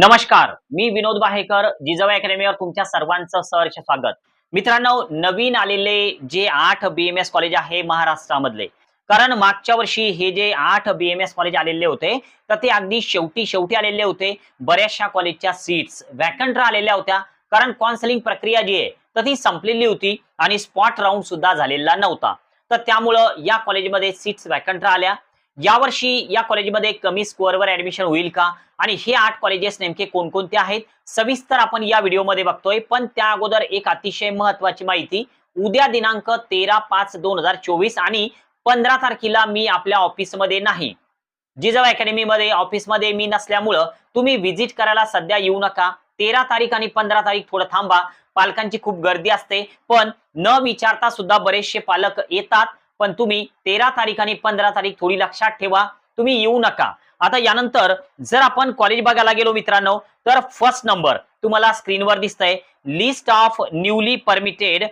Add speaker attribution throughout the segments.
Speaker 1: नमस्कार मी विनोद बाहेकर जिजाऊ अकॅडमीवर तुमच्या सर्वांचं सहर्ष स्वागत. मित्रांनो नवीन आलेले जे आठ बीएमएस कॉलेज आहे महाराष्ट्रामधले कारण मागच्या वर्षी हे जे आठ बीएमएस कॉलेज आलेले होते तर ते अगदी शेवटी शेवटी आलेले होते बऱ्याचशा कॉलेजच्या सीट्स वॅकंट आलेल्या होत्या कारण काउन्सिलिंग प्रक्रिया जी आहे तर ती संपलेली होती आणि स्पॉट राऊंड सुद्धा झालेला नव्हता. तर त्यामुळं या कॉलेजमध्ये सीट्स वॅकंट आल्या यावर्षी या कॉलेजमध्ये कमी स्कोअरवर ऍडमिशन होईल का? आणि हे आठ कॉलेजेस नेमके कोणकोणते आहेत? सविस्तर आपण या व्हिडिओमध्ये बघतोय. पण त्या अगोदर एक अतिशय महत्वाची माहिती. उद्या दिनांक तेरा पाच दोन हजार चोवीस आणि पंधरा तारखेला मी आपल्या ऑफिसमध्ये नाही. जिजाऊ अकॅडमीमध्ये ऑफिसमध्ये मी नसल्यामुळं तुम्ही व्हिजिट करायला सध्या येऊ नका. तेरा तारीख आणि पंधरा तारीख थोडं थांबा. पालकांची खूप गर्दी असते. पण न विचारता सुद्धा बरेचसे पालक येतात. पण तुम्ही तेरा तारीख आणि पंधरा तारीख थोडी लक्षात ठेवा. तुम्ही येऊ नका. आता यानंतर जर आपण कॉलेज बघायला गेलो मित्रांनो तर फर्स्ट नंबर तुम्हाला स्क्रीनवर दिसतंय. List of newly permitted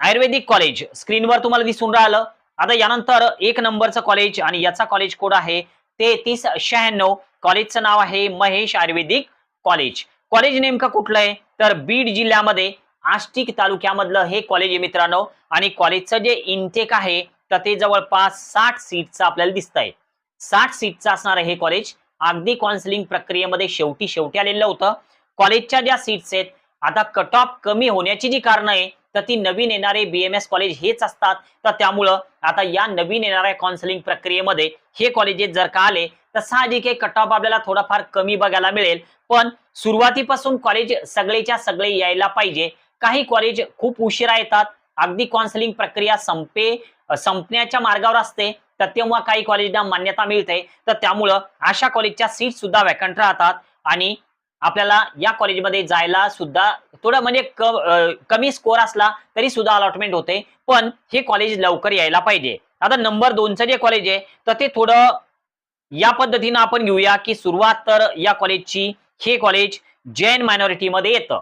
Speaker 1: Ayurvedic college स्क्रीनवर तुम्हाला दिसून राहिलं. आता यानंतर एक नंबरचं कॉलेज आणि याचा कॉलेज कोड आहे तेहतीस शहाण्णव. कॉलेजचं नाव आहे महेश आयुर्वेदिक कॉलेज कॉलेज नेमकं कुठलं आहे? तर बीड जिल्ह्यामध्ये आष्टिक तालुक्यामधलं हे कॉलेज आहे मित्रांनो. आणि कॉलेजचं जे इनटेक आहे तर ते जवळपास साठ सीटचं आपल्याला दिसत आहे साठ सीटचं असणार हे कॉलेज अगदी काउन्सिलिंग प्रक्रियेमध्ये शेवटी शेवटी आलेलं होतं. कॉलेजच्या ज्या सीट्स आहेत आता कट ऑफ कमी होण्याची जी कारणं आहे तर ती नवीन येणारे बीएमएस कॉलेज हेच असतात. तर त्यामुळं आता या नवीन येणाऱ्या काउन्सिलिंग प्रक्रियेमध्ये हे कॉलेजेस जर का आले तर साहजिक हे कट ऑफ आपल्याला थोडाफार कमी बघायला मिळेल. पण सुरुवातीपासून कॉलेज सगळेच्या सगळे यायला पाहिजे. काही कॉलेज खूप उशिरा येतात. अगदी काउन्सिलिंग प्रक्रिया संपे संपण्याच्या मार्गावर असते तर तेव्हा काही कॉलेजना मान्यता मिळते. तर त्यामुळं अशा कॉलेजच्या सीट सुद्धा वॅकंट राहतात आणि आपल्याला या कॉलेजमध्ये जायला सुद्धा थोडं म्हणजे क- कमी स्कोअर असला तरी सुद्धा अलॉटमेंट होते. पण हे कॉलेज लवकर यायला पाहिजे. आता नंबर दोनचं जे कॉलेज आहे तर ते थोडं या पद्धतीनं आपण घेऊया की सुरुवात तर या कॉलेजची हे कॉलेज जैन मायनॉरिटीमध्ये येतं.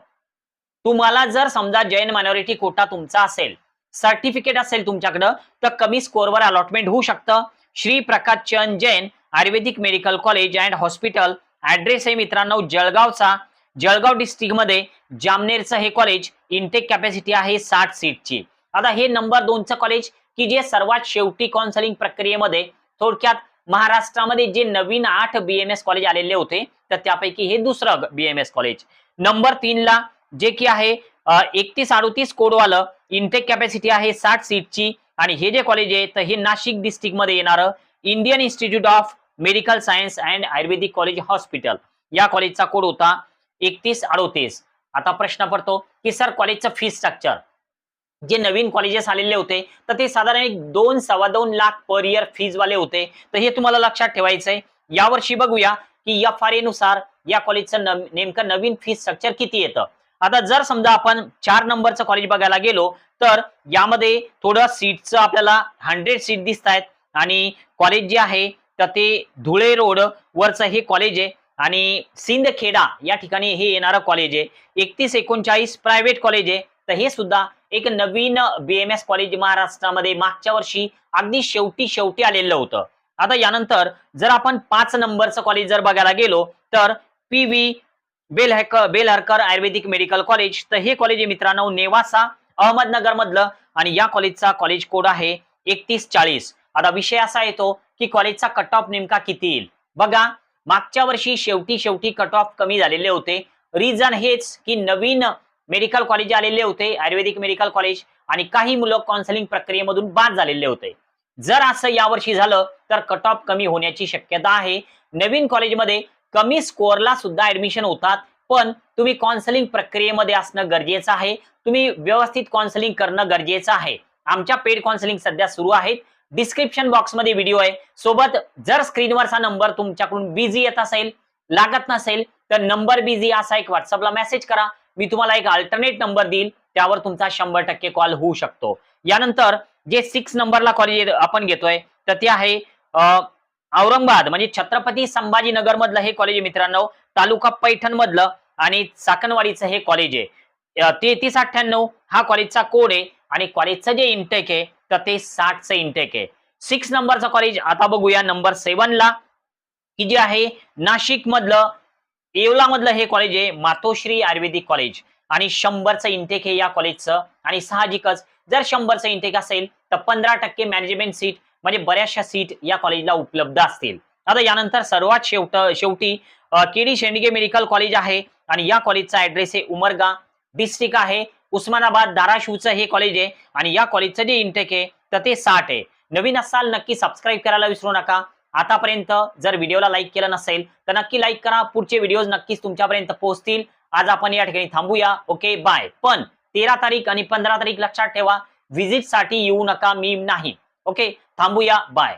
Speaker 1: तुम्हाला जर समजा जैन मायनॉरिटी कोटा तुमचा असेल सर्टिफिकेट असेल तुमच्याकडं तर कमी स्कोअरवर अलॉटमेंट होऊ शकतं. Shri Prakash Chand Jain Ayurvedic medical college and hospital address आहे मित्रांनो जळगावचा. जळगाव डिस्ट्रिक्टमध्ये जामनेरचं हे कॉलेज इनटेक कॅपॅसिटी आहे साठ सीटची आता हे नंबर दोनचं कॉलेज की जे सर्वात शेवटी काउन्सिलिंग प्रक्रियेमध्ये थोडक्यात महाराष्ट्रामध्ये जे नवीन आठ बीएमएस कॉलेज आलेले होते तर त्यापैकी हे दुसरं बीएमएस कॉलेज नंबर तीनला जे की आहे एकतीस अडोतीस कोडवालं इनटेक कॅपॅसिटी आहे साठ सीटची आणि हे जे कॉलेज आहे तर हे नाशिक डिस्ट्रिक्टमध्ये येणारं Indian institute of medical science and Ayurvedic college hospital या कॉलेजचा कोड होता एकतीस अडोतीस. आता प्रश्न पडतो की सर कॉलेजचं फी स्ट्रक्चर जे नवीन कॉलेजेस आलेले होते तर ते साधारण एक दोन सव्वा दोन लाख पर इयर फीज वाले होते. तर हे तुम्हाला लक्षात ठेवायचंय. यावर्षी बघूया की एफ आरनुसार या कॉलेजचं नेमकं नवीन फी स्ट्रक्चर किती येतं. आता जर समजा आपण चार नंबरचं कॉलेज बघायला गेलो तर यामध्ये थोडं सीटचं आपल्याला हंड्रेड सीट दिसत आहेत आणि कॉलेज जे आहे तर ते धुळे रोड वरचं हे कॉलेज आहे. आणि सिंदखेडा या ठिकाणी हे येणारं कॉलेज आहे. एकतीस एकोणचाळीस प्रायव्हेट कॉलेज आहे. तर हे सुद्धा एक नवीन बीएमएस कॉलेज महाराष्ट्रामध्ये मागच्या वर्षी अगदी शेवटी शेवटी आलेलं होतं. आता यानंतर जर आपण पाच नंबरचं कॉलेज जर बघायला गेलो तर पी व्ही बेल हॅक बेल हरकर आयुर्वेदिक मेडिकल कॉलेज. तर हे कॉलेज आहे मित्रांनो नेवासा अहमदनगर मधलं आणि या कॉलेजचा कॉलेज कोड आहे एकतीस चाळीस. आता विषय असा येतो की कॉलेजचा कट ऑफ नेमका किती येईल? बघा मागच्या वर्षी शेवटी शेवटी कट ऑफ कमी झालेले होते. रिझन हेच की नवीन मेडिकल कॉलेज आलेले होते आयुर्वेदिक मेडिकल कॉलेज आणि काही मुलं काउन्सिलिंग प्रक्रियेमधून बाद झालेले होते. जर असं यावर्षी झालं तर कट ऑफ कमी होण्याची शक्यता आहे. नवीन कॉलेजमध्ये कमी स्कोअरला सुद्धा ऍडमिशन होतात. पण तुम्ही काउन्सिलिंग प्रक्रियेमध्ये असणं गरजेचं आहे. तुम्ही व्यवस्थित काउन्सिलिंग करणं गरजेचं आहे. आमच्या पेड काउन्सिलिंग सध्या सुरू आहेत. डिस्क्रिप्शन बॉक्समध्ये व्हिडिओ आहे. सोबत जर स्क्रीनवरचा नंबर तुमच्याकडून बिझी येत असेल लागत नसेल तर नंबर बिझी असा एक व्हॉट्सअपला मेसेज करा. मी तुम्हाला एक अल्टरनेट नंबर देईल. त्यावर तुमचा शंभर टक्के कॉल होऊ शकतो. यानंतर जे सिक्स नंबरला कॉल आपण घेतोय तर ते आहे औरंगाबाद म्हणजे छत्रपती संभाजीनगर मधलं हे कॉलेज आहे मित्रांनो. तालुका पैठण मधलं आणि चाकणवाडीचं हे कॉलेज आहे. तेहतीस अठ्ठ्याण्णव हा कॉलेजचा कोड आहे आणि कॉलेजचं जे इंटेक आहे तर ते साठचं इंटेक आहे. सिक्स नंबरचं कॉलेज आता बघूया नंबर सेव्हनला की जे आहे नाशिक मधलं येवला मधलं हे कॉलेज आहे मातोश्री आयुर्वेदिक कॉलेज आणि शंभरचं इंटेक आहे या कॉलेजचं आणि साहजिकच जर शंभरचं इंटेक असेल तर पंधरा टक्के मॅनेजमेंट सीट म्हणजे बऱ्याचशा सीट या कॉलेजला उपलब्ध असतील. आता यानंतर सर्वात शेवट शेवटी केडी शेंडगे मेडिकल कॉलेज आहे आणि या कॉलेजचा ऍड्रेस आहे उमरगा डिस्ट्रिक्ट आहे. उस्मानाबाद धाराशिवचं हे कॉलेज आहे आणि या कॉलेजचं जे इंटेक आहे तर ते साठ आहे. नवीन असाल नक्की सबस्क्राईब करायला विसरू नका. आतापर्यंत जर व्हिडिओला लाईक केलं नसेल तर नक्की लाईक करा. पुढचे व्हिडिओज नक्कीच तुमच्यापर्यंत पोहोचतील. आज आपण या ठिकाणी थांबूया. ओके बाय पण तेरा तारीख आणि पंधरा तारीख लक्षात ठेवा. व्हिजिटसाठी येऊ नका मी नाही. ओके थांबूया. बाय.